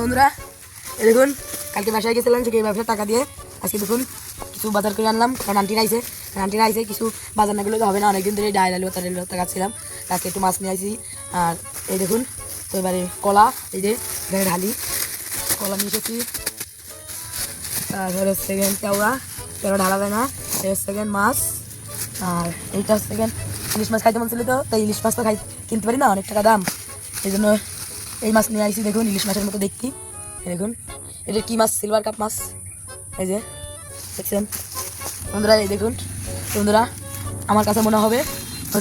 বন্ধুরা, এই দেখুন, কালকে বাসায় গেছিলাম সেই ব্যবসার টাকা দিয়ে, আজকে দেখুন, কিছু বাজার করে আনলাম, কারণ আন্টিরা আইসে আন্টিরা আইসে কিছু বাজার না তো হবে না, অনেকদিন ধরে ডাল আলু, তার আলু খাচ্ছিলাম তাকে একটু মাছ নিয়ে আইসি আর এই দেখুন, তো এবারে কলা, এই যে এখানে ঢালি কলা নিয়ে এসেছি, তারপরে সেকেন্ড কেওড়া কেওড়া ঢালা যায় না সেকেন্ড মাছ, আর এইটা সেকেন্ড ইলিশ মাছ খাইতে মন ছিল তো, তাই ইলিশ মাছ তো খাই, কিনতে পারি না, অনেক টাকা দাম, এই জন্য এই মাছ নিয়ে আইসি দেখুন, ইলিশ মাছের মতো দেখতে। দেখুন, এটা কি মাছ? সিলভার কাপ মাছ। এই যে, দেখছেন? বন্ধুরা, এই দেখুন, বন্ধুরা, আমার কাছে মনে হবে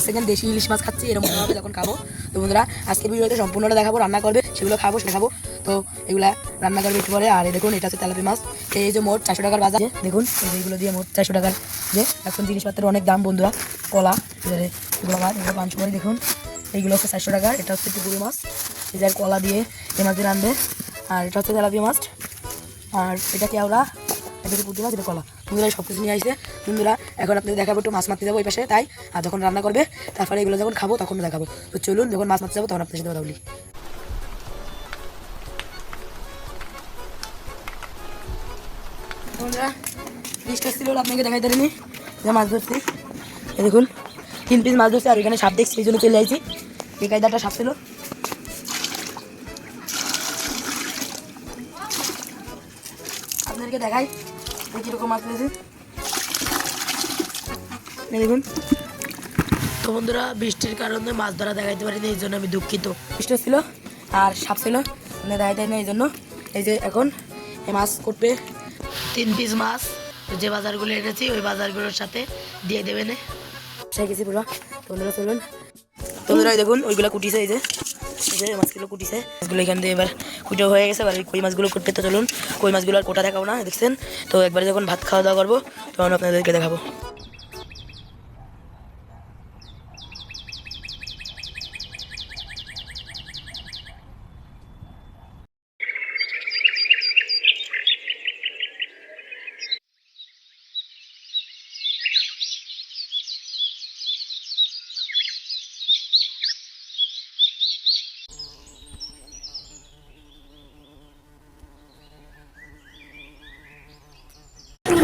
সেকেন্ড দেশি ইলিশ মাছ খাচ্ছি, এরকম মনে হবে যখন খাব। তো বন্ধুরা, আজকের ভিডিওতে সম্পূর্ণটা দেখাবো, রান্না করবে, সেগুলো খাব, সেটা খাব। তো এগুলা রান্না করবে একটু পরে। আর দেখুন, এটা হচ্ছে তেলাপি মাছ। এই যে মোট চারশো টাকার বাজার। দেখুন, এই যে এগুলো দিয়ে মোট চারশো টাকার যে, এখন জিনিসপত্রের অনেক দাম, বন্ধুরা। কলা এগুলো মাছ এগুলো পাঁচশো করে, দেখুন। এইগুলো হচ্ছে চারশো টাকা, এটা হচ্ছে পুকুরি মাছ। যে কলা দিয়ে এই মাছ রাঁধবে। আর এটা হচ্ছে তেলাপি মাছ। আর এটা কেওড়া এটা হচ্ছে পুঁটি মাছ এটা কলা। বন্ধুরা সব কিছু নিয়ে আসছে। বন্ধুরা, এখন আপনাদের দেখাবো একটু মাছ মারতে যাব ওই পাশে, তাই? আর যখন রান্না করবে, তারপরে এগুলো যখন খাব, তখন দেখাবো। তো চলুন, যখন মাছ মারতে যাব, তখন আপনাদের সাথে কথা বলি। দেখুন, তিন পিস মাছ ধরছি, আর এখানে সাপ দেখছি, এই জন্য চলে যাইছি এই কায়দাটা সাপ ছিল। আপনাদেরকে দেখাই। কীরকম মাছ পেয়েছি দেখুন। তো বন্ধুরা বৃষ্টির কারণে মাছ ধরা দেখাইতে পারিনি এই জন্য আমি দুঃখিত। বৃষ্টি ছিল আর সাপ ছিল মানে দেখাইতে না এই জন্য। এই যে এখন এই মাছ করবে। তিন পিস মাছ যে বাজারগুলো এনেছি ওই বাজারগুলোর সাথে দিয়ে দেবেন। সেই গেছি পুরো। তো বন্ধুরা চলুন। তো বন্ধুরা দেখুন ওইগুলো কুটিছে এই যে। মাছগুলো কুটিছে, মাছগুলো এখান দিয়ে এবার কুটো হয়ে গেছে। এবার কই মাছগুলো কুটতে তো চলুন, কই মাছগুলো আর কোটা দেখাবো না, দেখছেন? তো একবারে যখন ভাত খাওয়া দাওয়া করব, তখন আপনাদেরকে দেখাবো।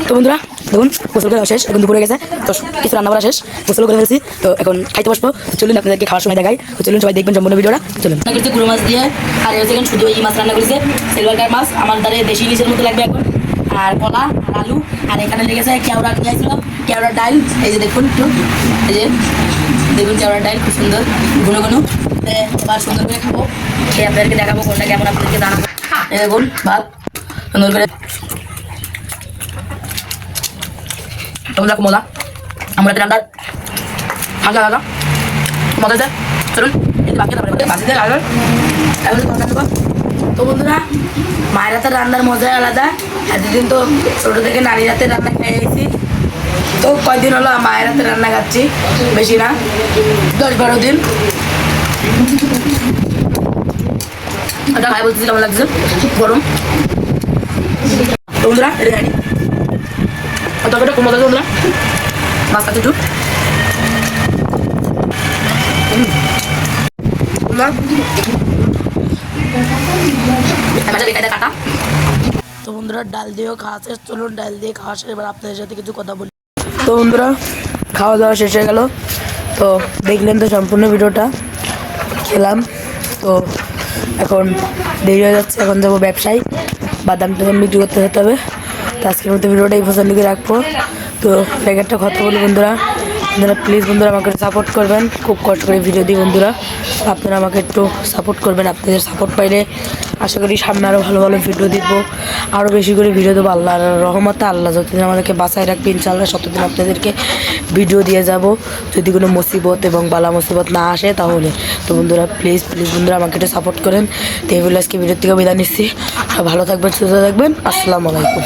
তো বন্ধুরা, দেখুন, গোসল করে শেষ এখন দুপুরে গেছে, তো কিছু রান্না করা শেষ, গোসল করে ফেলছি, তো এখন খাইতে বসবো। চলুন, আপনাদেরকে খাওয়ার সময় দেখাই। তো চলুন, সবাই দেখবেন সম্পূর্ণ ভিডিওটা। চলুন। মাছ দিয়ে, আর এখন শুধু এই মাছ রান্না করেছে সিলভার মাছ, আমার দ্বারা দেশি ইলিশের মতো লাগবে এখন। আর কলা, আর আলু, আর এখানে লেগেছে কেওড়া নিয়ে আসছিল কেওড়ার ডাল, এই যে দেখুন, একটু, এই যে, দেখুন কেওড়ার ডাল, খুব সুন্দর, ঘন ঘন। তো এবার সুন্দর করে খাব, খেয়ে আপনাদেরকে দেখাবো কোনটা কেমন, আপনাদেরকে জানাব। দেখুন, ভাত, সুন্দর করে খুব মজা। তো রান্নার হালকা হালকা মজা আছে চলুন তো বন্ধুরা, মায়ের হাতের রান্নার মজাই আলাদা। এতদিন তো ছোটো থেকে নারীর হাতের রান্না খেয়ে গেছি তো কয়দিন হলো মায়ের হাতের রান্না খাচ্ছি, বেশি না। দশ বারো দিন। ওটা খাই বলতেছি কেমন লাগছে? গরম। বন্ধুরা এটা একটু তো বন্ধুরা ডাল দিয়েও খাওয়া শেষ। চলুন ডাল দিয়ে খাওয়া শেষ। এবার আপনাদের সাথে কিছু কথা বলি। তো বন্ধুরা খাওয়া দাওয়া শেষ হয়ে গেল। তো দেখলেন তো সম্পূর্ণ ভিডিওটা। খেলাম। তো এখন দেরি হয়ে যাচ্ছে। এখন যাব ব্যবসায়ী। বাদাম টাদাম বিক্রি করতে যেতে হবে। আজকের মতো ভিডিওটা এই পছন্দ করে রাখব। তো প্যাকেটটা কথা বলি বন্ধুরা। আপনারা প্লিজ বন্ধুরা আমাকে সাপোর্ট করবেন। খুব কষ্ট করে ভিডিও দিই বন্ধুরা। আপনারা আমাকে একটু সাপোর্ট করবেন। আপনাদের সাপোর্ট পাইলে আশা করি সামনে আরও ভালো ভালো ভিডিও দিব আরও বেশি করে ভিডিও দেবো আল্লাহর রহমতে। আল্লাহ যতদিন আমাদেরকে বাঁচায় রাখবে, ইনশাআল্লাহ ততদিন আপনাদেরকে ভিডিও দিয়ে যাব। যদি কোনো মুসিবত এবং বালা মুসিবত না আসে তাহলে। তো বন্ধুরা প্লিজ প্লিজ বন্ধুরা আমাকে একটু সাপোর্ট করেন। তো এই বলে আজকে ভিডিও থেকে বিদায় নিচ্ছি। ভালো থাকবেন, সুস্থ থাকবেন। আসসালামু আলাইকুম।